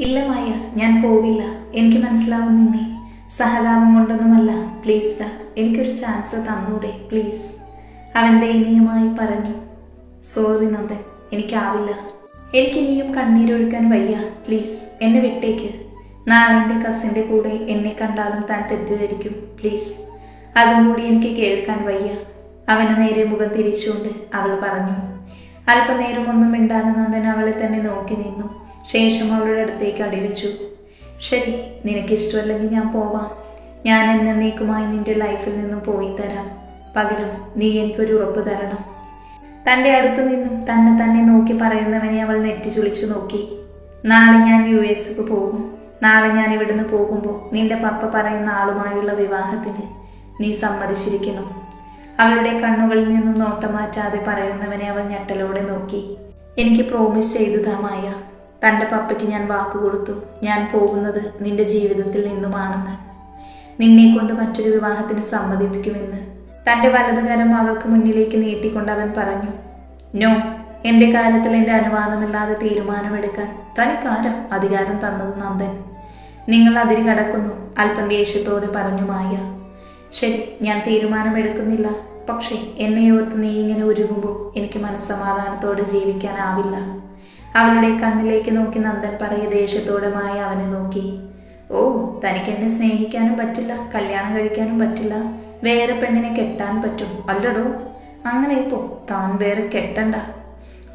ഇല്ല മായ ഞാൻ പോവില്ല. എനിക്ക് മനസ്സിലാവും നിന്നെ സഹതാപം കൊണ്ടൊന്നുമല്ല. പ്ലീസ് ഡാ എനിക്കൊരു ചാൻസ് തന്നൂടെ പ്ലീസ് അവൻ ദയനീയമായി പറഞ്ഞു. സോറി നന്ദൻ. എനിക്കാവില്ല. എനിക്കിനിയും കണ്ണീരൊഴുക്കാൻ വയ്യ. പ്ലീസ് എന്നെ വിട്ടേക്ക്. നാളെ എന്റെ കസിന്റെ കൂടെ എന്നെ കണ്ടാലും താൻ തെറ്റിദ്ധരിക്കും. പ്ലീസ് അതും കൂടി എനിക്ക് കേൾക്കാൻ വയ്യ. അവന് നേരെ മുഖം തിരിച്ചുകൊണ്ട് അവൾ പറഞ്ഞു. അല്പനേരം ഒന്നും മിണ്ടാതെ നന്ദൻ അവളെ തന്നെ നോക്കി നിന്നു. ശേഷം അവളുടെ അടുത്തേക്ക് അടിവെച്ചു ശരി നിനക്ക് ഇഷ്ടമല്ലെങ്കിൽ ഞാൻ പോവാം. ഞാൻ എന്നേക്കുമായി നിന്റെ ലൈഫിൽ നിന്നും പോയി തരാം. പകരം നീ എനിക്കൊരു ഉറപ്പ് തരണം. തന്റെ അടുത്തു നിന്നും തന്നെ തന്നെ നോക്കി പറയുന്നവനെ അവൾ നെറ്റി ചുളിച്ചു നോക്കി. നാളെ ഞാൻ യു എസ്ക്ക് പോകും. നാളെ ഞാൻ ഇവിടുന്ന് പോകുമ്പോൾ നിന്റെ പപ്പ പറയുന്ന ആളുമായുള്ള വിവാഹത്തിന് നീ സമ്മതിച്ചിരിക്കണം. അവളുടെ കണ്ണുകളിൽ നിന്നും നോട്ടം മാറ്റാതെ പറയുന്നവനെ അവൾ ഞെട്ടലോടെ നോക്കി. എനിക്ക് പ്രോമിസ് ചെയ്തു താമായ തന്റെ പപ്പയ്ക്ക് ഞാൻ വാക്ക് കൊടുത്തു. ഞാൻ പോകുന്നത് നിന്റെ ജീവിതത്തിൽ നിന്നുമാണെന്ന്. നിന്നെ കൊണ്ട് മറ്റൊരു വിവാഹത്തിന് സമ്മതിപ്പിക്കുമെന്ന്. തന്റെ വലതുകരം അവൾക്ക് മുന്നിലേക്ക് നീട്ടിക്കൊണ്ട് അവൻ പറഞ്ഞു നോ എന്റെ കാര്യത്തിൽ എന്റെ അനുവാദമില്ലാതെ തീരുമാനമെടുക്കാൻ തനിക്കാരം അധികാരം തന്നത് നന്ദൻ. നിങ്ങൾ അതിരി കടക്കുന്നു അല്പം ദേഷ്യത്തോടെ പറഞ്ഞു മായ. ശരി ഞാൻ തീരുമാനമെടുക്കുന്നില്ല. പക്ഷേ എന്നെ ഓർത്ത് നീ ഇങ്ങനെ ഒരുങ്ങുമ്പോൾ എനിക്ക് മനസ്സമാധാനത്തോടെ ജീവിക്കാനാവില്ല. അവളുടെ കണ്ണിലേക്ക് നോക്കി നന്ദൻ പറയ ദേഷ്യത്തോടെ മായ അവനെ നോക്കി. ഓ തനിക്ക് എന്നെ സ്നേഹിക്കാനും പറ്റില്ല കല്യാണം കഴിക്കാനും പറ്റില്ല. വേറെ പെണ്ണിനെ കെട്ടാൻ പറ്റും അല്ലടോ. അങ്ങനെ ഇപ്പോ താൻ വേറെ കെട്ടണ്ട.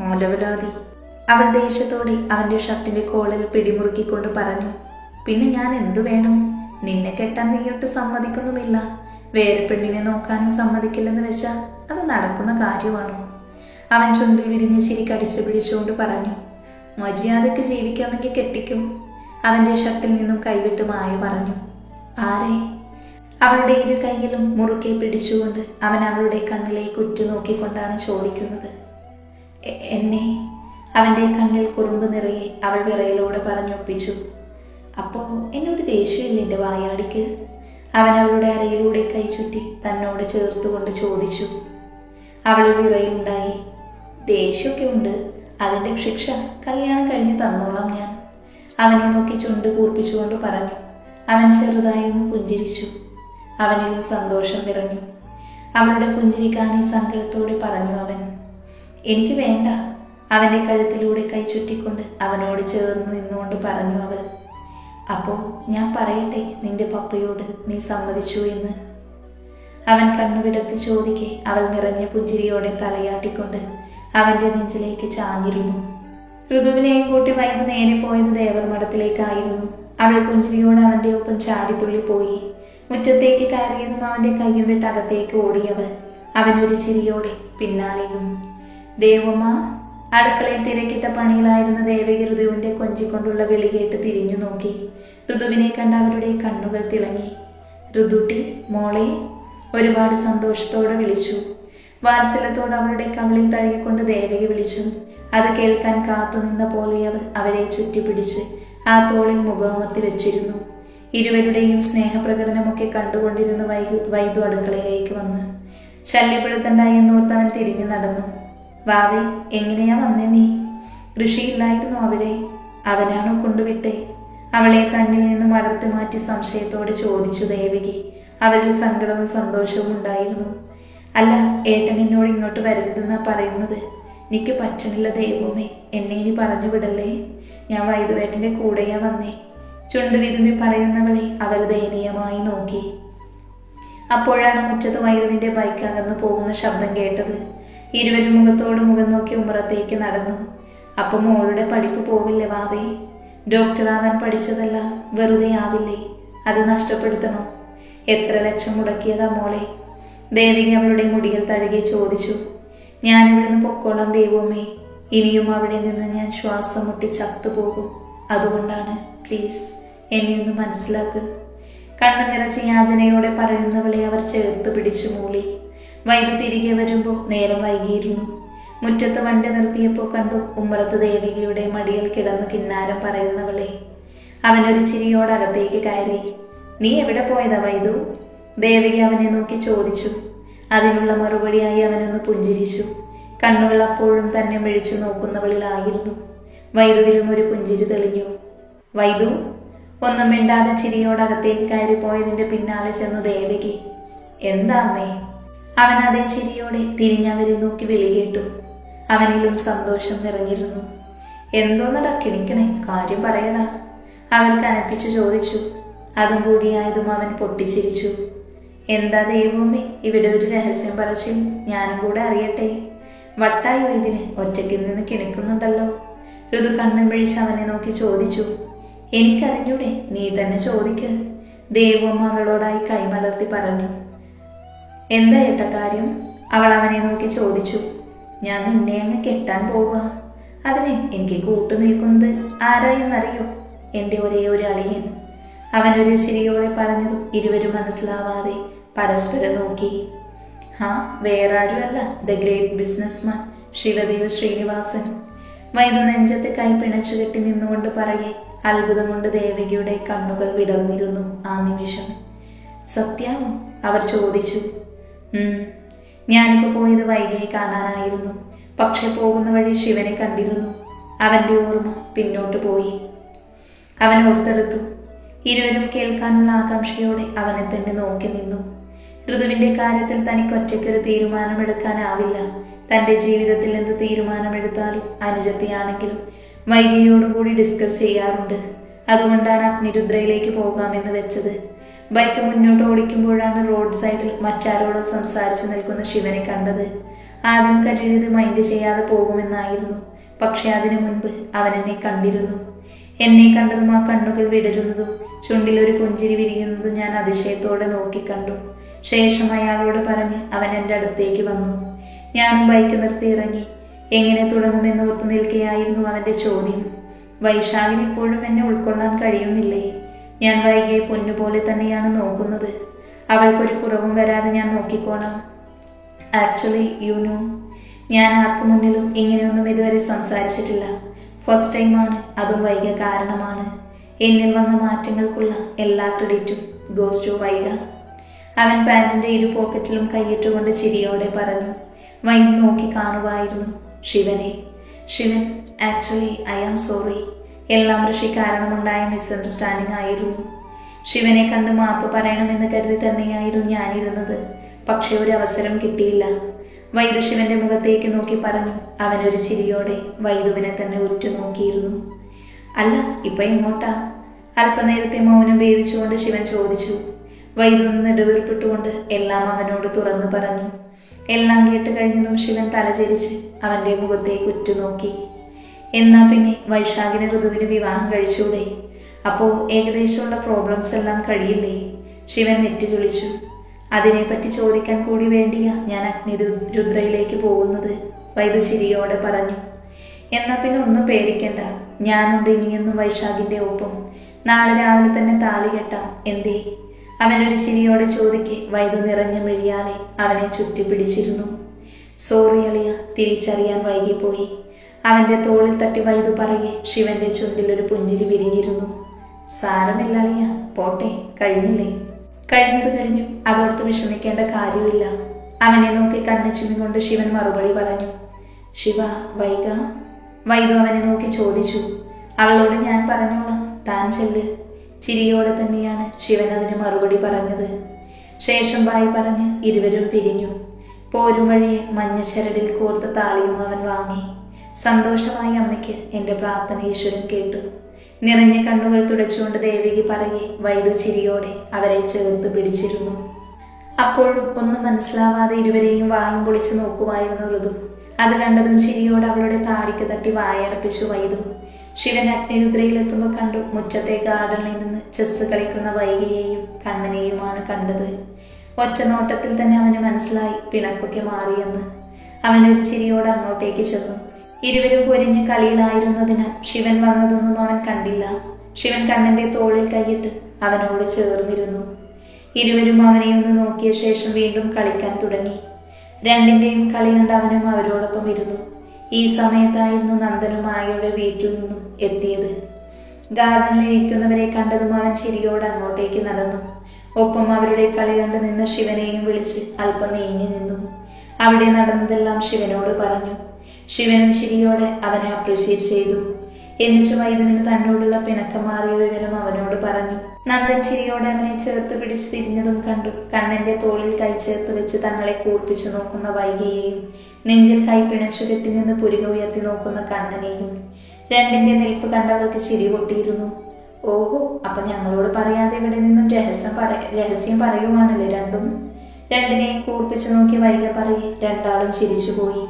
ഓലവലാതി അവൾ ദേഷ്യത്തോടെ അവന്റെ ഷർട്ടിന്റെ കോളിൽ പിടിമുറുക്കിക്കൊണ്ട് പറഞ്ഞു. പിന്നെ ഞാൻ എന്തു വേണം? നിന്നെ കെട്ടാൻ നീയൊട്ട് സമ്മതിക്കുന്നുമില്ല. വേറെ പെണ്ണിനെ നോക്കാനും സമ്മതിക്കില്ലെന്ന് വെച്ചാൽ അത് നടക്കുന്ന കാര്യമാണോ? അവൻ ചുണ്ടിൽ വിരിഞ്ഞ ചിരി കടിച്ചു പിടിച്ചുകൊണ്ട് പറഞ്ഞു. മര്യാദയ്ക്ക് ജീവിക്കാമെങ്കിൽ കെട്ടിക്കൂ. അവന്റെ ഷർട്ടിൽ നിന്നും കൈവിട്ട് മായ പറഞ്ഞു ആരെ? അവളുടെ ഇരു കൈയിലും മുറുക്കെ പിടിച്ചുകൊണ്ട് അവൻ അവളുടെ കണ്ണിലേക്ക് ഉറ്റുനോക്കിക്കൊണ്ടാണ് ചോദിക്കുന്നത്. "എ- എന്നെ? അവന്റെ കണ്ണിൽ കുറുമ്പ് നിറയെ അവൾ വിറയലോടെ പറഞ്ഞൊപ്പിച്ചു അപ്പോ എന്നോട് ദേഷ്യമില്ല എന്റെ വായാടിക്ക്? അവൻ അവളുടെ അരയിലൂടെ കൈ ചുറ്റി തന്നോട് ചേർത്തുകൊണ്ട് ചോദിച്ചു അവൾ വിറയിലുണ്ടായി ദേഷ്യമൊക്കെ ഉണ്ട്. അതിന്റെ ശിക്ഷ കല്യാണം കഴിഞ്ഞ് തന്നോളാം ഞാൻ. അവനെ നോക്കി ചുണ്ട് കൂർപ്പിച്ചുകൊണ്ട് പറഞ്ഞു. അവൻ ചെറുതായി ഒന്ന് പുഞ്ചിരിച്ചു. അവനിൽ സന്തോഷം നിറഞ്ഞു. അവളുടെ പുഞ്ചിരി കാണി സങ്കടത്തോടെ പറഞ്ഞു അവൻ. എനിക്ക് വേണ്ട. അവന്റെ കഴുത്തിലൂടെ കൈ ചുറ്റിക്കൊണ്ട് അവനോട് ചേർന്ന് നിന്നുകൊണ്ട് പറഞ്ഞു അവൾ. അപ്പോൾ ഞാൻ പറയട്ടെ നിന്റെ പപ്പയോട് നീ സമ്മതിച്ചു എന്ന്? അവൻ കണ്ണുവിടർത്തി ചോദിക്കെ അവൾ നിറഞ്ഞ പുഞ്ചിരിയോടെ തലയാട്ടിക്കൊണ്ട് അവന്റെ നെഞ്ചിലേക്ക് ചാഞ്ഞിരുന്നു. ഋതുവിനെയും കൂട്ടി വൈകി നേരെ പോയത് ദേവർ മഠത്തിലേക്കായിരുന്നു അവൾ പുഞ്ചിരിയോട് അവന്റെ ഒപ്പം ചാടിത്തുള്ളി പോയി. മുറ്റത്തേക്ക് കയറിയതും അവന്റെ കയ്യും വിട്ട് അകത്തേക്ക് ഓടിയവൾ. അവനൊരു ചിരിയോടെ പിന്നാലെയും ദേവമ്മ അടുക്കളയിൽ തിരക്കിട്ട പണിയിലായിരുന്ന ദേവകി ഋതുവിന്റെ കൊഞ്ചിക്കൊണ്ടുള്ള വിളി കേട്ട് തിരിഞ്ഞു നോക്കി. ഋതുവിനെ കണ്ട അവരുടെ കണ്ണുകൾ തിളങ്ങി. ഋതുട്ടി മോളെ ഒരുപാട് സന്തോഷത്തോടെ വിളിച്ചു. വാത്സല്യത്തോടെ അവളുടെ കവിളിൽ തഴുകിക്കൊണ്ട് ദേവകി വിളിച്ചു. അത് കേൾക്കാൻ കാത്തുനിന്ന പോലെ അവൾ അവരെ ചുറ്റിപ്പിടിച്ച് ആ തോളിൽ മുഖമർത്തി വെച്ചിരുന്നു. ഇരുവരുടെയും സ്നേഹപ്രകടനമൊക്കെ കണ്ടുകൊണ്ടിരുന്ന വൈകു വൈദു അടുക്കളയിലേക്ക് വന്ന് ശല്യപ്പെടുത്തണ്ടായി എന്നോർത്ത് അവൻ തിരിഞ്ഞു നടന്നു. വാവേ എങ്ങനെയാ വന്നേ നീ? ഋഷിയില്ലായിരുന്നു അവിടെ. അവനാണോ കൊണ്ടുവിട്ടേ? അവളെ തന്നിൽ നിന്ന് അടർത്തി മാറ്റി സംശയത്തോടെ ചോദിച്ചു ദേവകി. അവരിൽ സങ്കടവും സന്തോഷവും ഉണ്ടായിരുന്നു. അല്ല ഏട്ടൻ എന്നോട് ഇങ്ങോട്ട് വരരുതെന്നാ പറയുന്നത്? എനിക്ക് പറ്റണില്ല ദൈവമേ എന്നെ ഇനി പറഞ്ഞു വിടല്ലേ? ഞാൻ വൈദുവേട്ടന്റെ കൂടെയാ വന്നേ. ചുണ്ടു വിതുമി പറയുന്നവളെ അവർ ദയനീയമായി നോക്കി. അപ്പോഴാണ് മുറ്റത്ത് വൈദുവിന്റെ ബൈക്ക് അകന്നു പോകുന്ന ശബ്ദം കേട്ടത്. ഇരുവരും മുഖത്തോട് മുഖം നോക്കി ഉമ്മറത്തേക്ക് നടന്നു. അപ്പം മോളുടെ പഠിപ്പ് പോവില്ലേ വാവേ ഡോക്ടർ ഡോക്ടറാവാൻ പഠിച്ചതല്ല വെറുതെ ആവില്ലേ? അത് നഷ്ടപ്പെടുത്തണോ? എത്ര ലക്ഷം മുടക്കിയതാ മോളെ? ദേവിക അവളുടെ മുടിയിൽ തഴുകി ചോദിച്ചു ഞാൻ ഇവിടുന്ന് പൊക്കോളാം ദൈവമേ. ഇനിയും അവിടെ നിന്ന് ഞാൻ ശ്വാസം മുട്ടി ചത്തുപോകും. അതുകൊണ്ടാണ് പ്ലീസ് എന്നെ ഒന്ന് മനസ്സിലാക്ക്. കണ്ണു നിറച്ച് യാചനയോടെ പറയുന്നവളെ അവർ ചേർത്ത് പിടിച്ചു മൂളി. വൈകി തിരികെ വരുമ്പോൾ നേരം വൈകിയിരുന്നു. മുറ്റത്ത് വണ്ടി നിർത്തിയപ്പോൾ കണ്ടു ഉമ്മറത്ത് ദേവികയുടെ മടിയിൽ കിടന്ന് കിന്നാരം പറയുന്നവളെ. അവനൊരു ചിരിയോടകത്തേക്ക് കയറി നീ എവിടെ പോയതാ വൈദു? ദേവിക അവനെ നോക്കി ചോദിച്ചു. അതിനുള്ള മറുപടിയായി അവനൊന്ന് പുഞ്ചിരിച്ചു. കണ്ണുകൾ അപ്പോഴും തന്നെ മിഴിച്ചു നോക്കുന്നവളിലായിരുന്നു. വൈദുവിലും ഒരു പുഞ്ചിരി തെളിഞ്ഞു. വൈദു ഒന്നും മിണ്ടാതെ ചിരിയോടകത്തേക്ക് പോയതിന്റെ പിന്നാലെ ചെന്നു ദേവകി. എന്താ അമ്മേ? അവൻ അതേ ചിരിയോടെ തിരിഞ്ഞവരെ നോക്കി വിളി കേട്ടു. അവനിലും സന്തോഷം നിറഞ്ഞിരുന്നു. എന്തോന്നടാ കിണിക്കണേ? കാര്യം പറയണ അവൻ കനപ്പിച്ചു ചോദിച്ചു. അതും കൂടിയായതും അവൻ പൊട്ടിച്ചിരിച്ചു. എന്താ ദൈവമേ ഇവിടെ ഒരു രഹസ്യം പറച്ചിൽ ഞാനും കൂടെ അറിയട്ടെ. വട്ടായോ ഇതിന് ഒറ്റയ്ക്ക് നിന്ന് കിണിക്കുന്നുണ്ടല്ലോ. ഋതു കണ്ണും പിഴിച്ച് അവനെ നോക്കി ചോദിച്ചു. എനിക്കറിഞ്ഞൂടെ നീ തന്നെ ചോദിക്ക്. ദൈവം അവളോടായി കൈമലർത്തി പറഞ്ഞു. എന്താ ഏട്ട കാര്യം? അവൾ അവനെ നോക്കി ചോദിച്ചു. ഞാൻ നിന്നെ അങ്ങ് കെട്ടാൻ പോവുക. അതിന് എനിക്ക് കൂട്ടു നിൽക്കുന്നത് ആരായെന്നറിയോ? എന്റെ ഒരേ ഒരു അളിയൻ. അവനൊരു ചിരിയോടെ പറഞ്ഞതും ഇരുവരും മനസ്സിലാവാതെ പരസ്പരം നോക്കി. ഹാ വേറെ ആരുമല്ല the great businessman Shivadev Srinivasan. വൈദ്യ നെഞ്ചത്ത് കൈ പിണച്ചു കെട്ടി നിന്നുകൊണ്ട് പറയെ അത്ഭുതം കൊണ്ട് ദേവകിയുടെ കണ്ണുകൾ വിടർന്നിരുന്നു ആ നിമിഷം. സത്യാണോ? അവർ ചോദിച്ചു. ഞാനിപ്പോ പോയത് വൈകിയെ കാണാനായിരുന്നു. പക്ഷെ പോകുന്ന വഴി ശിവനെ കണ്ടിരുന്നു. അവന്റെ ഓർമ്മ പിന്നോട്ട് പോയി. അവൻ ഓർത്തെടുത്തു. ഇരുവരും കേൾക്കാനുള്ള ആകാംക്ഷയോടെ അവനെ തന്നെ നോക്കി നിന്നു. ഋതുവിന്റെ കാര്യത്തിൽ തനിക്ക് ഒറ്റയ്ക്കൊരു തീരുമാനമെടുക്കാനാവില്ല. തന്റെ ജീവിതത്തിൽ എന്ത് തീരുമാനമെടുത്താലും അനുജത്തിയാണെങ്കിലും വൈകിയോടുകൂടി ഡിസ്കസ് ചെയ്യാറുണ്ട്. അതുകൊണ്ടാണ് അഗ്നിരുദ്രയിലേക്ക് പോകാമെന്ന് വെച്ചത്. ബൈക്ക് മുന്നോട്ട് ഓടിക്കുമ്പോഴാണ് റോഡ് സൈഡിൽ മറ്റാരോടോ സംസാരിച്ചു നിൽക്കുന്ന ശിവനെ കണ്ടത്. ആദ്യം കരുതിയത് മൈൻഡ് ചെയ്യാതെ പോകുമെന്നായിരുന്നു. പക്ഷെ അതിനു മുൻപ് അവനെന്നെ കണ്ടിരുന്നു. എന്നെ കണ്ടതും ആ കണ്ണുകൾ വിടരുന്നതും ചുണ്ടിലൊരു പുഞ്ചിരി വിരിയുന്നതും ഞാൻ അതിശയത്തോടെ നോക്കിക്കണ്ടു ശേഷം അയാളോട് പറഞ്ഞ് അവൻ എന്റെ അടുത്തേക്ക് വന്നു. ഞാനും ബൈക്ക് നിർത്തി ഇറങ്ങി. എങ്ങനെ തുടങ്ങുമെന്ന് ഓർത്തു നിൽക്കുകയായിരുന്നു അവന്റെ ചോദ്യം. വൈശാഖിന് ഇപ്പോഴും എന്നെ ഉൾക്കൊള്ളാൻ കഴിയുന്നില്ലേ? ഞാൻ വൈകിയെ പൊന്നുപോലെ തന്നെയാണ് നോക്കുന്നത്. അവൾക്കൊരു കുറവും വരാതെ ഞാൻ നോക്കിക്കോണം. ആക്ച്വലി യു നോ ഞാൻ ആർക്കു മുന്നിലും ഇങ്ങനെയൊന്നും ഇതുവരെ സംസാരിച്ചിട്ടില്ല. ഫസ്റ്റ് ടൈമാണ് അതും വൈക കാരണമാണ്. എന്നിൽ വന്ന മാറ്റങ്ങൾക്കുള്ള എല്ലാ ക്രെഡിറ്റും ഗോസ് ടു വൈക. അവൻ പാന്റിന്റെ ഇരു പോക്കറ്റിലും കൈയിട്ടുകൊണ്ട് ചിരിയോടെ പറഞ്ഞു വൈകി നോക്കി കാണുവായിരുന്നു ശിവനെ. Shivan actually I am sorry എല്ലാം ഋഷി കാരണമുണ്ടായ മിസ്അണ്ടർസ്റ്റാൻഡിംഗ് ആയിരുന്നു. ശിവനെ കണ്ട് മാപ്പ് പറയണമെന്ന് കരുതി തന്നെയായിരുന്നു ഞാനിരുന്നത്. പക്ഷേ ഒരു അവസരം കിട്ടിയില്ല. വൈദു ശിവന്റെ മുഖത്തേക്ക് നോക്കി പറഞ്ഞു അവനൊരു ചിരിയോടെ വൈദുവിനെ തന്നെ ഉറ്റുനോക്കിയിരുന്നു. അല്ല ഇപ്പൊ ഇങ്ങോട്ടാ അല്പനേരത്തെ മൗനം ഭേദിച്ചുകൊണ്ട് ശിവൻ ചോദിച്ചു. വൈദു നെടുവീർപ്പിട്ടുകൊണ്ട് എല്ലാം അവനോട് തുറന്നു പറഞ്ഞു. എല്ലാം കേട്ട് കഴിഞ്ഞതും ശിവൻ തലചരിച്ച് അവന്റെ മുഖത്തേക്ക് ഉറ്റുനോക്കി. എന്നാ പിന്നെ വൈശാഖിന് ഋതുവിന് വിവാഹം കഴിച്ചൂടെ? അപ്പോ ഏകദേശമുള്ള പ്രോബ്ലംസ് എല്ലാം കഴിയില്ലേ? ശിവൻ നെറ്റി ചുളിച്ചു അതിനെപ്പറ്റി ചോദിക്കാൻ കൂടി വേണ്ടിയാ ഞാൻ അഗ്നി രുദ്രയിലേക്ക് പോകുന്നത്. വൈദു ചിരിയോടെ പറഞ്ഞു എന്നാ പിന്നെ ഒന്നും പേടിക്കണ്ട. ഞാനുണ്ട് ഇനിയെന്നും വൈശാഖിന്റെ ഒപ്പം. നാളെ രാവിലെ തന്നെ താലി കെട്ടാം. എന്തേ? അവനൊരു ചിരിയോടെ ചോദിക്കെ വൈദു നിറഞ്ഞ മിഴിയാലെ അവനെ ചുറ്റിപ്പിടിച്ചിരുന്നു. സോറി അളിയ തിരിച്ചറിയാൻ വൈകിപ്പോയി. അവന്റെ തോളിൽ തട്ടി വൈദു പറയെ ശിവന്റെ ചുണ്ടിലൊരു പുഞ്ചിരി വിരിഞ്ഞിരുന്നു. സാരമില്ല അളിയ പോട്ടെ കഴിഞ്ഞില്ലേ. കഴിഞ്ഞത് കഴിഞ്ഞു. അതോർത്ത് വിഷമിക്കേണ്ട കാര്യമില്ല. അവനെ നോക്കി കണ്ണു ചുമികൊണ്ട് ശിവൻ മറുപടി പറഞ്ഞു. ശിവ വൈക. വൈദു അവനെ നോക്കി ചോദിച്ചു. അവളോട് ഞാൻ പറഞ്ഞോളാം. താൻ ചെല്ല്. ചിരിയോടെ തന്നെയാണ് ശിവൻ അതിന് മറുപടി പറഞ്ഞത്. ശേഷം വായി പറഞ്ഞ് ഇരുവരും പിരിഞ്ഞു. പോരും വഴിയെ മഞ്ഞച്ചരടിൽ കോർത്ത താലിയും അവൻ വാങ്ങി. സന്തോഷമായി അമ്മയ്ക്ക് എന്റെ പ്രാർത്ഥന ഈശ്വരൻ കേട്ടു. നിറഞ്ഞ കണ്ണുകൾ തുടച്ചുകൊണ്ട് ദേവികി പറയെ വൈദു ചിരിയോടെ അവരെ ചേർത്ത് പിടിച്ചിരുന്നു. അപ്പോഴും ഒന്നും മനസ്സിലാവാതെ ഇരുവരെയും വായും പൊളിച്ചു നോക്കുമായിരുന്നു ഋതു. അത് കണ്ടതും ചിരിയോട് അവളുടെ താടിക്ക് തട്ടി വായടപ്പിച്ചു വൈദു ശിവൻ അഗ്നിരുദ്രയിലെത്തുമ്പോൾ കണ്ടു മുറ്റത്തെ ഗാർഡനിൽ നിന്ന് ചെസ് കളിക്കുന്ന വൈകിയെയും കണ്ണനെയുമാണ് കണ്ടത്. ഒറ്റ നോട്ടത്തിൽ തന്നെ അവന് മനസ്സിലായി പിണക്കൊക്കെ മാറിയെന്ന്. അവനൊരു ചിരിയോട് അങ്ങോട്ടേക്ക് ചെന്നു. ഇരുവരും പൊരിഞ്ഞ് കളിയിലായിരുന്നതിനാൽ ശിവൻ വന്നതൊന്നും അവൻ കണ്ടില്ല. ശിവൻ കണ്ണന്റെ തോളിൽ കൈയിട്ട് അവനോട് ചേർന്നിരുന്നു. ഇരുവരും അവനെ ഒന്ന് നോക്കിയ ശേഷം വീണ്ടും കളിക്കാൻ തുടങ്ങി. രണ്ടിന്റെയും കളി അവനും അവരോടൊപ്പം ഇരുന്നു. ഈ സമയത്തായിരുന്നു നന്ദനും മായയുടെ വീട്ടിൽ നിന്നും എത്തിയത്. ഗാർഡനിൽ ഇരിക്കുന്നവരെ കണ്ടതും അവൻ ചിരിയോട് അങ്ങോട്ടേക്ക് നടന്നു. ഒപ്പം അവരുടെ കളി കണ്ട് നിന്ന ശിവനെയും വിളിച്ച് അല്പം നീങ്ങി നിന്നു. അവിടെ നടന്നതെല്ലാം ശിവനോട് പറഞ്ഞു. ശിവനും ചിരിയോടെ അവനെ അപ്രീഷിയേറ്റ് ചെയ്തു. എന്നിട്ട് വൈദ്യുവിന് തന്നോടുള്ള പിണക്കം മാറിയ വിവരം അവനോട് പറഞ്ഞു. നന്ദൻ ചിരിയോടെ അവനെ ചേർത്ത് പിടിച്ച് തിരിഞ്ഞതും കണ്ടു. കണ്ണന്റെ തോളിൽ കൈ ചേർത്ത് വെച്ച് തങ്ങളെ കൂർപ്പിച്ചു നോക്കുന്ന വൈകിയെയും നെഞ്ചിൽ കൈ പിണച്ചു കെട്ടി നിന്ന് പുരിക ഉയർത്തി നോക്കുന്ന കണ്ണനെയും. രണ്ടിന്റെ നിൽപ്പ് കണ്ടവർക്ക് ചിരി പൊട്ടിയിരുന്നു. ഓഹോ അപ്പൊ ഞങ്ങളോട് പറയാതെ ഇവിടെ നിന്നും രഹസ്യം പറ രഹസ്യം പറയുവാണല്ലേ രണ്ടും? രണ്ടിനെയും കൂർപ്പിച്ചു നോക്കി വൈകി പറയെ. രണ്ടാളും ചിരിച്ചുപോയി.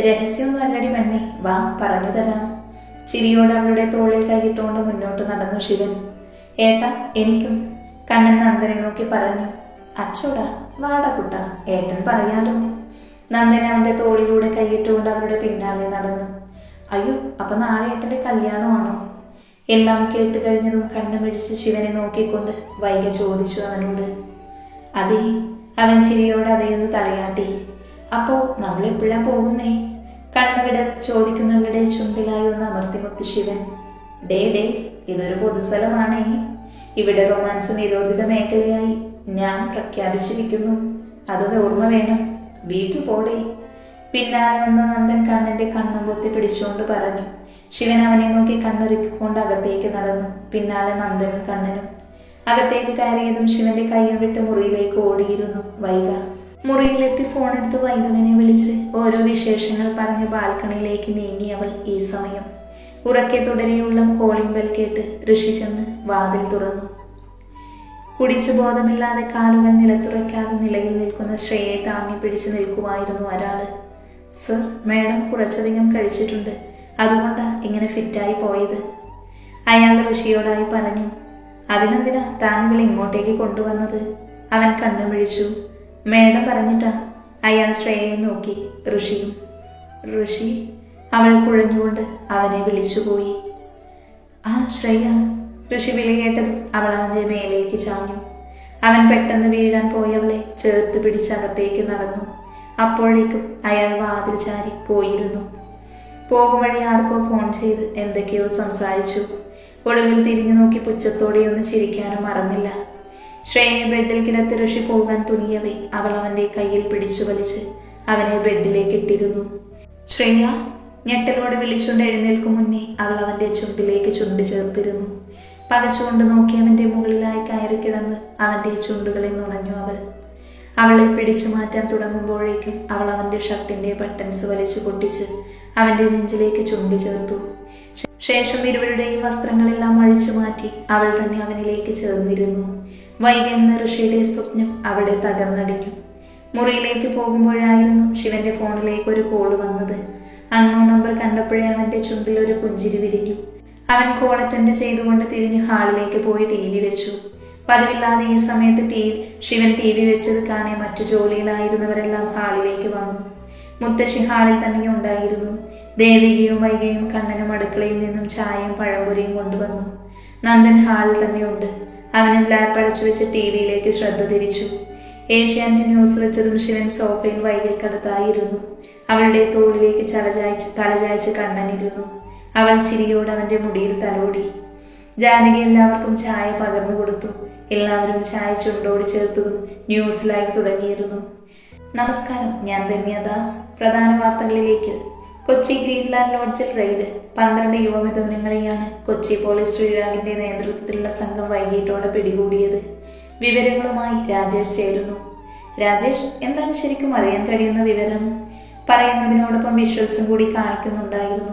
രഹസ്യമൊന്നും അല്ലടി മണ്ണി വാ പറഞ്ഞു തരാം. ചിരിയോട് അവളുടെ തോളിൽ കൈയിട്ടുകൊണ്ട് മുന്നോട്ട് നടന്നു ശിവൻ. ഏട്ട എനിക്കും. കണ്ണൻ നന്ദനെ നോക്കി പറഞ്ഞു. അച്ചോടാ വാടാ കുട്ട ഏട്ടൻ പറയാലോ. നന്ദൻ അവന്റെ തോളിലൂടെ കൈയിട്ടുകൊണ്ട് അവരുടെ പിന്നാലെ നടന്നു. അയ്യോ അപ്പൊ നാളെ ഏട്ടന്റെ കല്യാണമാണോ? എല്ലാം കേട്ട് കഴിഞ്ഞതും കണ്ണു മിഴിച്ച് ശിവനെ നോക്കിക്കൊണ്ട് വൈകി ചോദിച്ചു അവനോട്. അതേ അവൻ ചിരിയോടെ അതേന്ന് തലയാട്ടി. അപ്പോ നമ്മൾ എപ്പോഴാ പോകുന്നേ? കണ്ണവിട ചോദിക്കുന്നവരുടെ ചുണ്ടിലായി ഒന്ന് അമർത്തിമുത്തി ശിവൻ ഡേ ഡേ ഇതൊരു പൊതുസ്ഥലമാണേ. ഇവിടെ റൊമാൻസ് നിരോധിത മേഖലയായി ഞാൻ പ്രഖ്യാപിച്ചിരിക്കുന്നു. അത് ഓർമ്മ വേണം. വീട്ടിൽ പോടേ. പിന്നാലെ വന്ന നന്ദൻ കണ്ണന്റെ കണ്ണും പൊത്തി പിടിച്ചുകൊണ്ട് പറഞ്ഞു. ശിവൻ അവനെ നോക്കി കണ്ണൊരുക്കിക്കൊണ്ട് അകത്തേക്ക് നടന്നു. പിന്നാലെ നന്ദനും കണ്ണനും. അകത്തേക്ക് കയറിയതും ശിവന്റെ കൈയും വിട്ട് മുറിയിലേക്ക് ഓടിയിരുന്നു വൈക മുറിയിലെത്തി ഫോണെടുത്ത് വൈദവനെ വിളിച്ച് ഓരോ വിശേഷങ്ങൾ പറഞ്ഞ് ബാൽക്കണിയിലേക്ക് നീങ്ങി അവൾ ഈ സമയം. ഉറക്കെ തുടരെയുള്ള കോളിംഗ് ബെൽ കേട്ട് ഋഷി ചെന്ന് വാതിൽ തുറന്നു. കുടിച്ചു ബോധമില്ലാതെ കാലുകൾ നിലത്തുറയ്ക്കാതെ നിലയിൽ നിൽക്കുന്ന ശ്രേയെ താങ്ങി പിടിച്ചു നിൽക്കുമായിരുന്നു ഒരാൾ. സർ മേഡം കുറച്ചധികം കഴിച്ചിട്ടുണ്ട്. അതുകൊണ്ടാ ഇങ്ങനെ ഫിറ്റായി പോയത്? അയാൾ ഋഷിയോടായി പറഞ്ഞു. അതിനെന്തിനാ ഇവളെ ഇങ്ങോട്ടേക്ക് കൊണ്ടുവന്നത്? അവൻ കണ്ണു മിഴിച്ചു മേഡം പറഞ്ഞിട്ടാ. അയാൾ ശ്രേയയെ നോക്കി. ഋഷിയും. ഋഷി അവൾ കുഴഞ്ഞുകൊണ്ട് അവനെ വിളിച്ചുപോയി ആ ശ്രേയ. ഋഷി വിളി കേട്ടതും അവൾ അവന്റെ മേലേക്ക് ചാഞ്ഞു. അവൻ പെട്ടെന്ന് വീഴാൻ പോയവളെ ചേർത്ത് പിടിച്ചകത്തേക്ക് നടന്നു. അപ്പോഴേക്കും അയാൾ വാതിൽ ചാരി പോയിരുന്നു. പോകും വഴി ആർക്കോ ഫോൺ ചെയ്ത് എന്തൊക്കെയോ സംസാരിച്ചു. ഒടുവിൽ തിരിഞ്ഞു നോക്കി പുച്ഛത്തോടെ ഒന്ന് ചിരിക്കാനും മറന്നില്ല. ശ്രേയെ ബെഡിൽ കിടത്തി ഋഷി പോകാൻ തുനിയവേ. അവൾ അവന്റെ കയ്യിൽ പിടിച്ചു വലിച്ച് അവനെ ബെഡിലേക്ക് ഇട്ടിരുന്നു. ശ്രേയ ഞെട്ടലോടെ വിളിച്ചുകൊണ്ട് എഴുന്നേൽക്കും മുന്നേ അവൾ അവന്റെ ചുണ്ടിലേക്ക് ചുണ്ട് ചേർത്തിരുന്നു. പകച്ചുകൊണ്ട് നോക്കി അവന്റെ മുകളിലായി കയറി കിടന്ന് അവന്റെ ചുണ്ടുകളെ നുണഞ്ഞു അവൾ. അവളെ പിടിച്ചു മാറ്റാൻ തുടങ്ങുമ്പോഴേക്കും അവൾ അവന്റെ ഷർട്ടിന്റെ ബട്ടൺസ് വലിച്ചു പൊട്ടിച്ച് അവന്റെ നെഞ്ചിലേക്ക് ചുണ്ടി ചേർത്തു. ശേഷം ഇരുവരുടെയും വസ്ത്രങ്ങളെല്ലാം അഴിച്ചു മാറ്റി അവൾ തന്നെ അവനിലേക്ക് ചേർന്നിരുന്നു. വൈകുന്ന ഋഷിയുടെ സ്വപ്നം അവിടെ തകർന്നടിഞ്ഞു. മുറിയിലേക്ക് പോകുമ്പോഴായിരുന്നു ശിവന്റെ ഫോണിലേക്ക് ഒരു കോൾ വന്നത്. അൺനോൺ നമ്പർ കണ്ടപ്പോഴേ അവന്റെ ചുണ്ടിൽ ഒരു പുഞ്ചിരി വിരിഞ്ഞു. അവൻ കോൾ അറ്റൻഡ് ചെയ്തുകൊണ്ട് തിരിഞ്ഞ് ഹാളിലേക്ക് പോയി ടി വി വെച്ചു. പതിവില്ലാതെ ഈ സമയത്ത് ടി ശിവൻ ടി വി വെച്ചത് കാണേ മറ്റു ജോലിയിലായിരുന്നവരെല്ലാം ഹാളിലേക്ക് വന്നു. മുത്തശ്ശി ഹാളിൽ തന്നെ ഉണ്ടായിരുന്നു. ദേവികയും വൈകയും കണ്ണനും അടുക്കളയിൽ നിന്നും ചായയും പഴംപൊരിയും കൊണ്ടുവന്നു. നന്ദൻ ഹാളിൽ തന്നെയുണ്ട് അവനും ലാപ്പ് അടച്ചു വെച്ച് ടി വിയിലേക്ക് ശ്രദ്ധ തിരിച്ചു. ഏഷ്യാനെറ്റ് ന്യൂസ് വെച്ചതും ശിവൻ സോഫയിൽ വൈകിക്കടുത്തായിരുന്നു. അവളുടെ തോളിലേക്ക് ചലചായച്ച് തലചായച്ച് കണ്ണനിരുന്നു. അവൾ ചിരിയോടെ അവന്റെ മുടിയിൽ തലോടി. ജാനകി എല്ലാവർക്കും ചായ പകർന്നു കൊടുത്തു. എല്ലാവരും ചായ ചുണ്ടോട് ചേർത്തതും ന്യൂസ് ലൈവ് തുടങ്ങിയിരുന്നു. നമസ്കാരം ഞാൻ ധന്യദാസ്. പ്രധാന വാർത്തകളിലേക്ക്. കൊച്ചി ഗ്രീൻലാൻഡ് ലോഡ്ജിൽ റെയ്ഡ്. പന്ത്രണ്ട് യുവമിഥുനങ്ങളെയാണ് കൊച്ചി പോലീസ് ശ്രീരാഗിന്റെ നേതൃത്വത്തിലുള്ള സംഘം വൈകിട്ടോടെ പിടികൂടിയത്. വിവരങ്ങളുമായി രാജേഷ് ചേരുന്നു. രാജേഷ് എന്താണ് ശരിക്കും അറിയാൻ കഴിയുന്ന വിവരം? പറയുന്നതിനോടൊപ്പം വിഷ്വൽസും കൂടി കാണിക്കുന്നുണ്ടായിരുന്നു.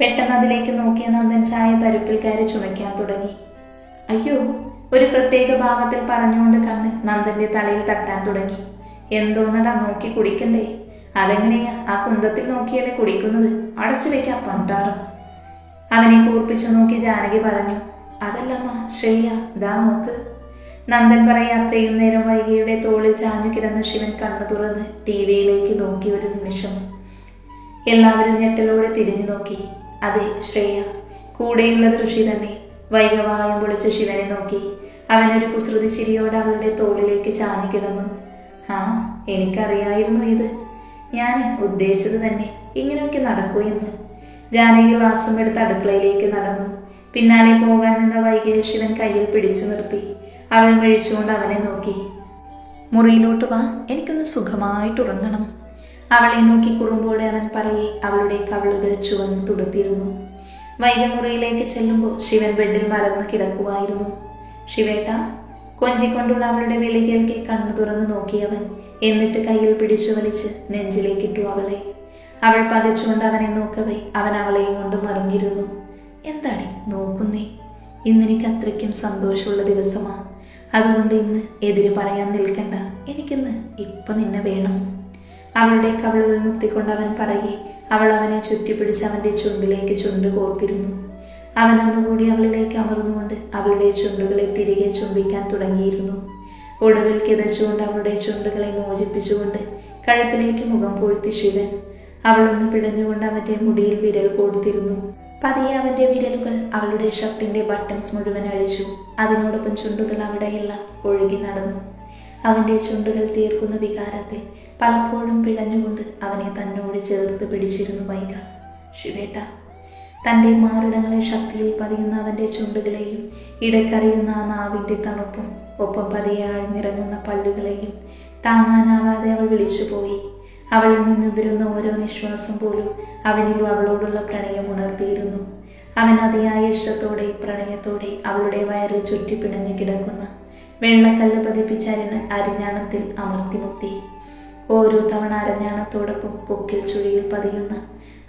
പെട്ടെന്ന് അതിലേക്ക് നോക്കിയ നന്ദൻ ചായ തരുപ്പിൽ കയറി ചുമയ്ക്കാൻ തുടങ്ങി. അയ്യോ ഒരു പ്രത്യേക ഭാവത്തിൽ പറഞ്ഞുകൊണ്ട് കണ്ണ് നന്ദന്റെ തലയിൽ തട്ടാൻ തുടങ്ങി. എന്തോന്നടാ നോക്കി കുടിക്കണ്ടേ? അതെങ്ങനെയാ ആ കുന്തത്തിൽ നോക്കിയല്ലേ കുടിക്കുന്നത്? അടച്ചു വെക്കാം പണ്ടാറും അവനെ കൂർപ്പിച്ചു നോക്കി ജാനകി പറഞ്ഞു അതല്ലമ്മ ശ്രേയ ദാ നോക്ക്. നന്ദൻ പറയാ അത്രയും നേരം വൈകിയുടെ തോളിൽ ചാഞ്ഞു കിടന്ന് ശിവൻ കണ്ണു തുറന്ന് ടി വിയിലേക്ക് നോക്കി ഒരു നിമിഷം. എല്ലാവരും ഞെട്ടലോടെ തിരിഞ്ഞു നോക്കി. അതെ ശ്രേയ കൂടെയുള്ള ഋഷി തന്നെ. വൈകവായം പൊളിച്ച് ശിവനെ നോക്കി. അവനൊരു കുസൃതി ചിരിയോടെ അവളുടെ തോളിലേക്ക് ചാഞ്ഞു കിടന്നു. ആ എനിക്കറിയായിരുന്നു ഇത്. ഞാൻ ഉദ്ദേശിച്ചത് തന്നെ ഇങ്ങനെയൊക്കെ നടക്കൂ എന്ന്. ജാനകി വാസം എടുത്ത് അടുക്കളയിലേക്ക് നടന്നു. പിന്നാലെ പോകാൻ നിന്ന വൈകിയ ശിവൻ കയ്യിൽ പിടിച്ചു നിർത്തി. അവൻ വിഴിച്ചുകൊണ്ട് അവനെ നോക്കി. മുറിയിലോട്ട് വാ എനിക്കൊന്ന് സുഖമായിട്ട് ഉറങ്ങണം. അവളെ നോക്കി കുറുമ്പോടെ അവൻ പറയെ അവളുടെ കവളുകൾ ചുവന്ന് തുടുത്തിരുന്നു. വൈകമുറിയിലേക്ക് ചെല്ലുമ്പോൾ ശിവൻ ബെഡിൽ മലർന്ന് കിടക്കുമായിരുന്നു ശിവേട്ട കൊഞ്ചിക്കൊണ്ടുള്ള അവളുടെ വിളി കേൾക്കെ കണ്ണു തുറന്നു നോക്കിയവൻ എന്നിട്ട് കയ്യിൽ പിടിച്ചു വലിച്ച് നെഞ്ചിലേക്കിട്ടു അവളെ. അവൾ പകച്ചുകൊണ്ട് അവനെ നോക്കവേ അവൻ അവളെയും കൊണ്ട് മറിഞ്ഞിരുന്നു. എന്താണ് നോക്കുന്നേ? ഇന്നെനിക്ക് അത്രയ്ക്കും സന്തോഷമുള്ള ദിവസമാ. അതുകൊണ്ട് ഇന്ന് എതിര് പറയാൻ നിൽക്കണ്ട. എനിക്കിന്ന് ഇപ്പൊ നിന്നെ വേണം. അവളുടെ കവിളുകൾ മുത്തിക്കൊണ്ട് അവൻ പറയെ അവൾ അവനെ ചുറ്റിപ്പിടിച്ച് അവന്റെ ചുണ്ടിലേക്ക് ചുണ്ട് കോർത്തിരുന്നു. അവൻ ഒന്നുകൂടി അവളിലേക്ക് അമർന്നുകൊണ്ട് അവളുടെ ചുണ്ടുകളെ തിരികെ ചുംബിക്കാൻ തുടങ്ങിയിരുന്നു. ഒടുവിൽ കിതച്ചുകൊണ്ട് അവളുടെ ചുണ്ടുകളെ മോചിപ്പിച്ചുകൊണ്ട് കഴുത്തിലേക്ക് മുഖം പൊഴുത്തി ശിവൻ അവളൊന്ന് പിടഞ്ഞുകൊണ്ട് അവന്റെ മുടിയിൽ വിരൽ കൊടുത്തിരുന്നു പതിയെ അവന്റെ വിരലുകൾ അവളുടെ ഷർട്ടിന്റെ ബട്ടൺസ് മുഴുവൻ അഴിച്ചു. അതിനോടൊപ്പം ചുണ്ടുകൾ അവിടെയെല്ലാം ഒഴുകി നടന്നു. അവന്റെ ചുണ്ടുകൾ തീർക്കുന്ന വികാരത്തെ പലപ്പോഴും പിഴഞ്ഞുകൊണ്ട് അവനെ തന്നോട് ചേർത്ത് പിടിച്ചിരുന്നു വൈക. ശിവേട്ട തന്റെ മാറിടങ്ങളെ ശക്തിയിൽ പതിയുന്ന അവന്റെ ചുണ്ടുകളെയും ഇടക്കറിയുന്ന ആ നാവിന്റെ തണുപ്പും ഒപ്പം പതിയെ ആഴ്ന്നിറങ്ങുന്ന പല്ലുകളെയും താങ്ങാനാവാതെ അവൾ വിളിച്ചുപോയി. അവളിൽ നിന്നുതിരുന്ന ഓരോ നിശ്വാസം പോലും അവനിലും അവളോടുള്ള പ്രണയം ഉണർത്തിയിരുന്നു. അവൻ അതിയായ ഇഷ്ടത്തോടെ പ്രണയത്തോടെ അവളുടെ വയറിൽ ചുറ്റിപ്പിണഞ്ഞു കിടക്കുന്ന. വെള്ളക്കല്ല് പതിപ്പിച്ച അരിണ അരിഞ്ഞാണത്തിൽ അമർത്തിമുത്തി. ഓരോ തവണ അരഞ്ഞാണത്തോടൊപ്പം പൊക്കിൽ ചുഴിയിൽ പതിയുന്ന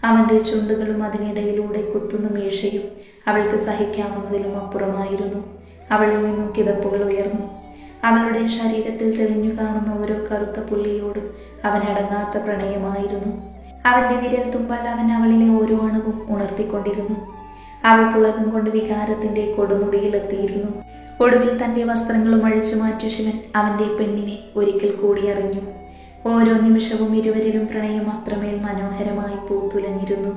അവന്റെ ചുണ്ടുകളും അതിനിടയിലൂടെ കുത്തുന്ന മീശയും അവൾക്ക് സഹിക്കാവുന്നതിലും അപ്പുറമായിരുന്നു. അവളിൽ നിന്നും കിതപ്പുകൾ ഉയർന്നു. അവളുടെ ശരീരത്തിൽ തെളിഞ്ഞു കാണുന്ന ഓരോ കറുത്ത പുള്ളിയോടും അവൻ അടങ്ങാത്ത പ്രണയമായിരുന്നു. അവന്റെ വിരൽ തുമ്പാൽ അവൻ അവളിലെ ഓരോ അണുവും ഉണർത്തിക്കൊണ്ടിരുന്നു. അവൾ പുളകം കൊണ്ട് വികാരത്തിന്റെ കൊടുമുടിയിലെത്തിയിരുന്നു. ഒടുവിൽ തന്റെ വസ്ത്രങ്ങളും അഴിച്ചു മാറ്റിയ ശിവൻ അവന്റെ പെണ്ണിനെ ഒരിക്കൽ കൂടി അറിഞ്ഞു. ഓരോ നിമിഷവും ഇരുവരിലും പ്രണയം അത്രമേൽ മനോഹരമായി പൂത്തുലഞ്ഞിരുന്നു.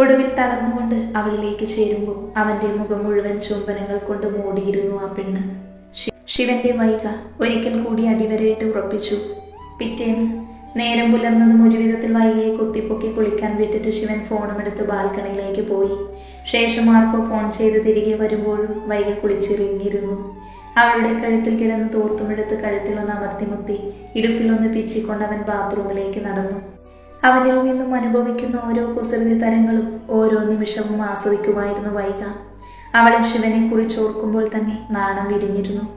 ഒടുവിൽ തളർന്നുകൊണ്ട് അവളിലേക്ക് ചേരുമ്പോൾ അവന്റെ മുഖം മുഴുവൻ ചുംബനങ്ങൾ കൊണ്ട് മൂടിയിരുന്നു ആ പെണ്ണ്. ശിവന്റെ വൈക ഒരിക്കൽ കൂടി അടിവരയിട്ട് ഉറപ്പിച്ചു. പിറ്റേന്ന് നേരം പുലർന്നതും ഒരു വിധത്തിൽ വൈകയെ കുത്തിപ്പൊക്കി കുളിക്കാൻ വിട്ടിട്ട് ശിവൻ ഫോണുമെടുത്ത് ബാൽക്കണിയിലേക്ക് പോയി. ശേഷം ആർക്കോ ഫോൺ ചെയ്ത് തിരികെ വരുമ്പോഴും വൈക കുളിച്ചിറങ്ങിയിരുന്നു. അവളുടെ കഴുത്തിൽ കിടന്ന് തോർത്തുമെടുത്ത് കഴുത്തിലൊന്ന് അമർത്തിമുത്തി ഇടുപ്പിലൊന്ന് അവൻ ബാത്റൂമിലേക്ക് നടന്നു. അവനിൽ നിന്നും അനുഭവിക്കുന്ന ഓരോ കുസൃതി തരങ്ങളും ഓരോ നിമിഷവും ആസ്വദിക്കുമായിരുന്നു വൈക. അവളെ ശിവനെ കുറിച്ച് ഓർക്കുമ്പോൾ തന്നെ നാണം വിരിഞ്ഞിരുന്നു.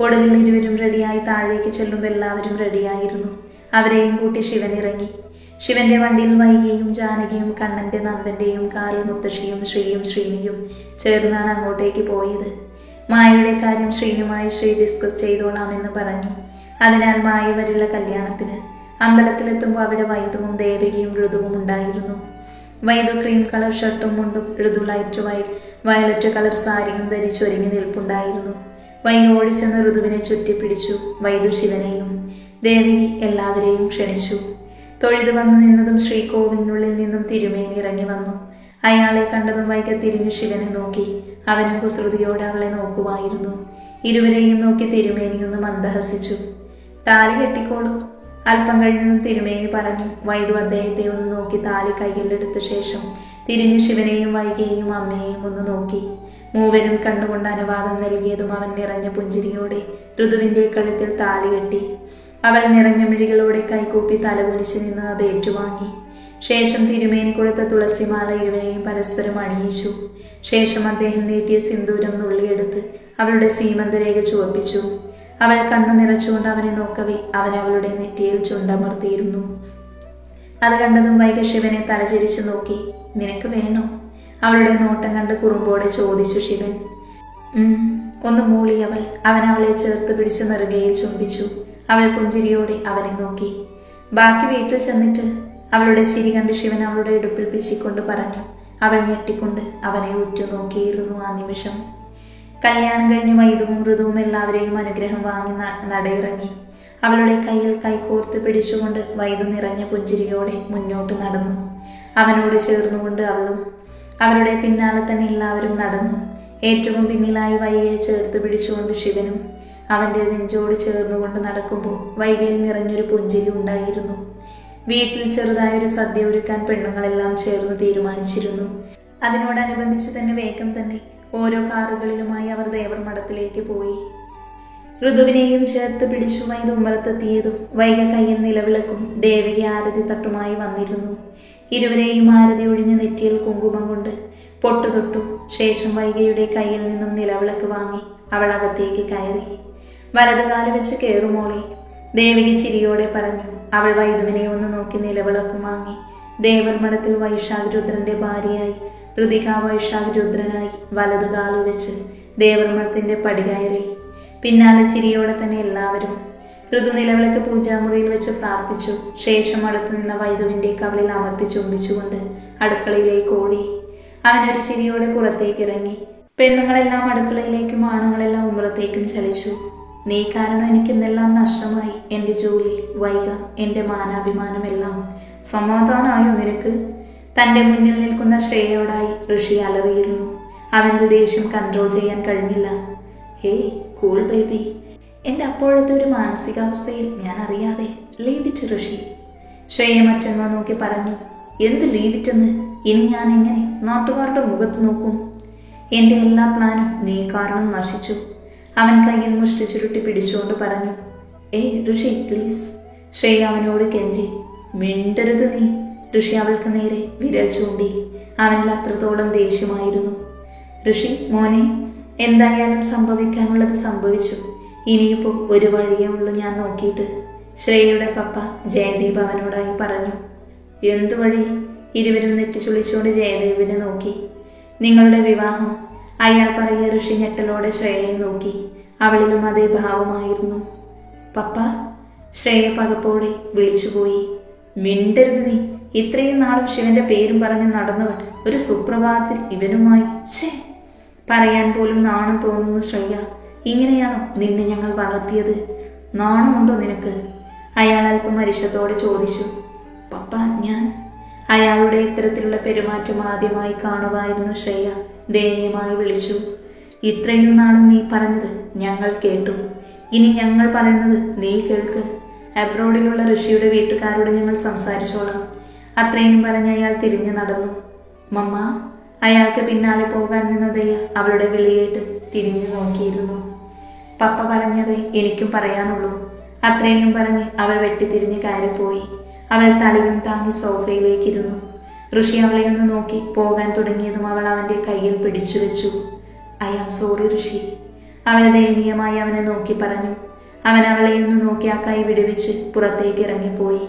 ഒടുവിൽ ഇരുവരും റെഡിയായി താഴേക്ക് ചെല്ലുമ്പോൾ എല്ലാവരും റെഡിയായിരുന്നു. അവരെയും കൂട്ടി ശിവൻ ഇറങ്ങി. ശിവന്റെ വണ്ടിയിൽ വൈകിയും ജാനകിയും കണ്ണന്റെ നന്ദന്റെയും കാറിൽ മുത്തശ്ശിയും ശ്രീയും ശ്രീനിയും ചേർന്നാണ് അങ്ങോട്ടേക്ക് പോയത്. മായയുടെ കാര്യം ശ്രീനുമായി ശ്രീ ഡിസ്കസ് ചെയ്തോളാമെന്ന് പറഞ്ഞു. അതിനാൽ മായ വരെയുള്ള കല്യാണത്തിന് അമ്പലത്തിലെത്തുമ്പോൾ അവിടെ വൈദവും ദേവികയും ഋതുവും ഉണ്ടായിരുന്നു. വൈദു ക്രീം കളർ ഷർട്ടും മുണ്ടും ഋതു ലൈറ്റ് വൈ വയലറ്റ് കളർ സാരിയും ധരിച്ച് ഒരുങ്ങി നിൽപ്പുണ്ടായിരുന്നു. വൈ ഓടിച്ചെന്ന് ഋതുവിനെ ചുറ്റിപ്പിടിച്ചു വൈദു ശിവനെയും ദേവകി എല്ലാവരെയും ക്ഷണിച്ചു. തൊഴുത് വന്നു നിന്നതും ശ്രീകോവിലിനുള്ളിൽ നിന്നും തിരുമേനി ഇറങ്ങി വന്നു. അയാളെ കണ്ടതും വൈകെ തിരിഞ്ഞു ശിവനെ നോക്കി. അവനും കുസൃതിയോടെ അവളെ നോക്കുമായിരുന്നു ഇരുവരെയും നോക്കി തിരുമേനിയൊന്ന് മന്ദഹസിച്ചു താലി കെട്ടിക്കോളൂ. അല്പം കഴിഞ്ഞതും തിരുമേനി പറഞ്ഞു വൈദു അദ്ദേഹത്തെ ഒന്ന് നോക്കി താലി കൈകളിലെടുത്ത ശേഷം തിരിഞ്ഞു ശിവനെയും വൈകിയെയും അമ്മയെയും ഒന്ന് നോക്കി. മൂവരും കണ്ണുകൊണ്ട് അനുവാദം നൽകിയതും അവൻ നിറഞ്ഞ പുഞ്ചിരിയോടെ ഋതുവിന്റെ കഴുത്തിൽ താലി കെട്ടി. അവൾ നിറഞ്ഞ മിഴികളോടെ കൈകൂപ്പി തലകുനിച്ച് നിന്ന് അത് ഏറ്റുവാങ്ങി. ശേഷം തിരുമേനി കൊടുത്ത തുളസിമാല ഇരുവരെയും പരസ്പരം അണിയിച്ചു. ശേഷം അദ്ദേഹം നീട്ടിയ സിന്ദൂരം നുള്ളിയെടുത്ത് അവളുടെ സീമന്തരേഖ ചുവപ്പിച്ചു. അവൾ കണ്ണു നിറച്ചുകൊണ്ട് അവനെ നോക്കവേ അവൻ അവളുടെ നെറ്റിയിൽ ചുണ്ടമർത്തിയിരുന്നു. അത് കണ്ടതും വൈക ശിവനെ തലചിരിച്ചു നോക്കി നിനക്ക് വേണോ? അവളുടെ നോട്ടം കണ്ട് കുറുമ്പോടെ ചോദിച്ചു ശിവൻ. ഒന്ന് മൂളി അവൾ. അവൻ അവളെ ചേർത്ത് പിടിച്ച് നെറുകയിൽ ചുംബിച്ചു. അവൾ പുഞ്ചിരിയോടെ അവനെ നോക്കി. ബാക്കി വീട്ടിൽ ചെന്നിട്ട്? അവളുടെ ചിരി കണ്ട് ശിവൻ അവളുടെ ഇടുപ്പിൽ പിച്ചിക്കൊണ്ട് പറഞ്ഞു. അവൾ ഞെട്ടിക്കൊണ്ട് അവനെ ഉറ്റുനോക്കിയിരുന്നു ആ നിമിഷം. കല്യാണം കഴിഞ്ഞ് വൈദവും മൃദുവും എല്ലാവരെയും അനുഗ്രഹം വാങ്ങി നടയിറങ്ങി. അവളുടെ കയ്യിൽ കൈകോർത്ത് പിടിച്ചുകൊണ്ട് വൈദു നിറഞ്ഞ പുഞ്ചിരിയോടെ മുന്നോട്ട് നടന്നു. അവനോട് ചേർന്നുകൊണ്ട് അവളും അവരുടെ പിന്നാലെ തന്നെ എല്ലാവരും നടന്നു. ഏറ്റവും പിന്നിലായി വൈകയെ ചേർത്ത് പിടിച്ചുകൊണ്ട് ശിവനും അവന്റെ നെഞ്ചോട് ചേർന്നുകൊണ്ട് നടക്കുമ്പോൾ വൈകയിൽ നിറഞ്ഞൊരു പുഞ്ചിരി ഉണ്ടായിരുന്നു. വീട്ടിൽ ചെറുതായൊരു സദ്യ ഒരുക്കാൻ പെണ്ണുങ്ങളെല്ലാം ചേർന്ന് തീരുമാനിച്ചിരുന്നു. അതിനോടനുബന്ധിച്ച് തന്നെ വേഗം തന്നെ ഓരോ കാറുകളിലുമായി അവർ ദേവർ മഠത്തിലേക്ക് പോയി. ഋതുവിനെയും ചേർത്ത് പിടിച്ചു തുമ്പലത്തെത്തിയതും വൈക കയ്യിൽ നിലവിളക്കും ദേവിക ആരതി തട്ടുമായി വന്നിരുന്നു. ഇരുവരെയും ആരതി ഒഴിഞ്ഞ നെറ്റിയിൽ കുങ്കുമം കൊണ്ട് പൊട്ടു തൊട്ടു. ശേഷം വൈകയുടെ കയ്യിൽ നിന്നും നിലവിളക്ക് വാങ്ങി അവൾ അകത്തേക്ക് കയറി. വലതുകാൽ വെച്ച് കയറുമോളെ? ദേവികി ചിരിയോടെ പറഞ്ഞു അവൾ വൈദുവിനെ ഒന്ന് നോക്കി നിലവിളക്കും വാങ്ങി. ദേവർമഠത്തിൽ വൈശാഖ രുദ്രന്റെ ഭാര്യയായി. ഋതിക വൈശാഖ രുദ്രനായി വലതുകാലു വെച്ച് ദേവർമഠത്തിന്റെ പടി കയറി. പിന്നാലെ ചിരിയോടെ തന്നെ എല്ലാവരും ഋതു നിലവിളക്ക് പൂജാമുറിയിൽ വെച്ച് പ്രാർത്ഥിച്ചു. ശേഷം അടുത്തു നിന്ന വൈദുവിന്റെ കവളിൽ അമർത്തി ചുംബിച്ചുകൊണ്ട് അടുക്കളയിലേക്ക് ഓടി. അവനൊരു ചിരിയോടെ പുറത്തേക്ക് ഇറങ്ങി. പെണ്ണുങ്ങളെല്ലാം അടുക്കളയിലേക്കും ആണുങ്ങളെല്ലാം ഉമ്പുറത്തേക്കും ചലിച്ചു. നീ കാരണം എനിക്കിന്നെല്ലാം നഷ്ടമായി? എന്റെ ജോലി വൈക എന്റെ മാനാഭിമാനമെല്ലാം. സമാധാനമായോ നിനക്ക്? തന്റെ മുന്നിൽ നിൽക്കുന്ന ശ്രേയയോടായി ഋഷി അലറിയിരുന്നു. അവനിൽ ദേഷ്യം കൺട്രോൾ ചെയ്യാൻ കഴിഞ്ഞില്ല. ഹേ കൂൾ ബേബി എന്റെ അപ്പോഴത്തെ ഒരു മാനസികാവസ്ഥയിൽ ഞാൻ അറിയാതെ ലീവ് ഋഷി. ശ്രേയ മറ്റൊന്നോ നോക്കി പറഞ്ഞു എന്ത് ലീവ് ഇറ്റെന്ന് ഇനി ഞാൻ എങ്ങനെ നാട്ടുകാരുടെ മുഖത്ത് നോക്കും? എന്റെ എല്ലാ പ്ലാനും നീ കാരണം നശിച്ചു. അവൻ കയ്യിൽ മുഷ്ടി ചുരുട്ടി പിടിച്ചുകൊണ്ട് പറഞ്ഞു ഏയ് ഋഷി പ്ലീസ് ശ്രേയ അവനോട് കെഞ്ചി മിണ്ടരുത് നീ. ഋഷി അവൾക്ക് നേരെ വിരൽ ചൂണ്ടി. അവനിൽ അത്രത്തോളം ദേഷ്യമായിരുന്നു. ഋഷി മോനെ എന്തായാലും സംഭവിക്കാനുള്ളത് സംഭവിച്ചു. ഇനിയിപ്പോൾ ഒരു വഴിയേ ഉള്ളൂ ഞാൻ നോക്കിയിട്ട്. ശ്രേയയുടെ പപ്പ ജയദീപ് അവനോടായി പറഞ്ഞു എന്തു വഴി? ഇരുവരും നെറ്റിച്ചുളിച്ചുകൊണ്ട് ജയദേവിനെ നോക്കി. നിങ്ങളുടെ വിവാഹം അയാൾ പറയ ഋഷി ഞെട്ടലോടെ ശ്രേയയെ നോക്കി. അവളിലും അതേ ഭാവമായിരുന്നു. പപ്പ ശ്രേയ പകപ്പോടെ വിളിച്ചുപോയി. മിണ്ടരുത് നീ. ഇത്രയും നാളും ശിവന്റെ പേരും പറഞ്ഞ് നടന്നവൻ ഒരു സുപ്രഭാതത്തിൽ ഇവനുമായി. ഷേ പറയാൻ പോലും നാണം തോന്നുന്നു ശ്രേയ. ഇങ്ങനെയാണോ നിന്നെ ഞങ്ങൾ വളർത്തിയത്? നാണമുണ്ടോ നിനക്ക്? അയാൾ അല്പം അരിശത്തോടെ ചോദിച്ചു. പപ്പ ഞാൻ. അയാളുടെ ഇത്തരത്തിലുള്ള പെരുമാറ്റം ആദ്യമായി കാണുമായിരുന്നു ശ്രേയ. ദയനീയമായി വിളിച്ചു. ഇത്രയും നാളും നീ പറഞ്ഞത് ഞങ്ങൾ കേട്ടു. ഇനി ഞങ്ങൾ പറയുന്നത് നീ കേൾക്ക്. അബ്രോഡിലുള്ള ഋഷിയുടെ വീട്ടുകാരോട് ഞങ്ങൾ സംസാരിച്ചോളാം. അത്രയും പറഞ്ഞ് അയാൾ തിരിഞ്ഞു നടന്നു. മമ്മ അയാൾക്ക് പിന്നാലെ പോകാൻ നിന്നതയ്യ അവളുടെ വിളിയേറ്റ് തിരിഞ്ഞു നോക്കിയിരുന്നു. പപ്പ പറഞ്ഞത് എനിക്കും പറയാനുള്ളൂ. അത്രയും പറഞ്ഞ് അവൾ വെട്ടിത്തിരിഞ്ഞ് കയറിപ്പോയി. അവൾ തലയും താങ്ങി സോഫയിലേക്കിരുന്നു. ഋഷി അവളെ ഒന്ന് നോക്കി പോകാൻ തുടങ്ങിയതും അവൾ അവന്റെ കയ്യിൽ പിടിച്ചു വെച്ചു. I am sorry Rishi. അവൾ ദയനീയമായി അവനെ നോക്കി പറഞ്ഞു. അവൻ അവളെ ഒന്ന് നോക്കി ആ കൈ വിടുവിച്ച് പുറത്തേക്ക് ഇറങ്ങിപ്പോയി.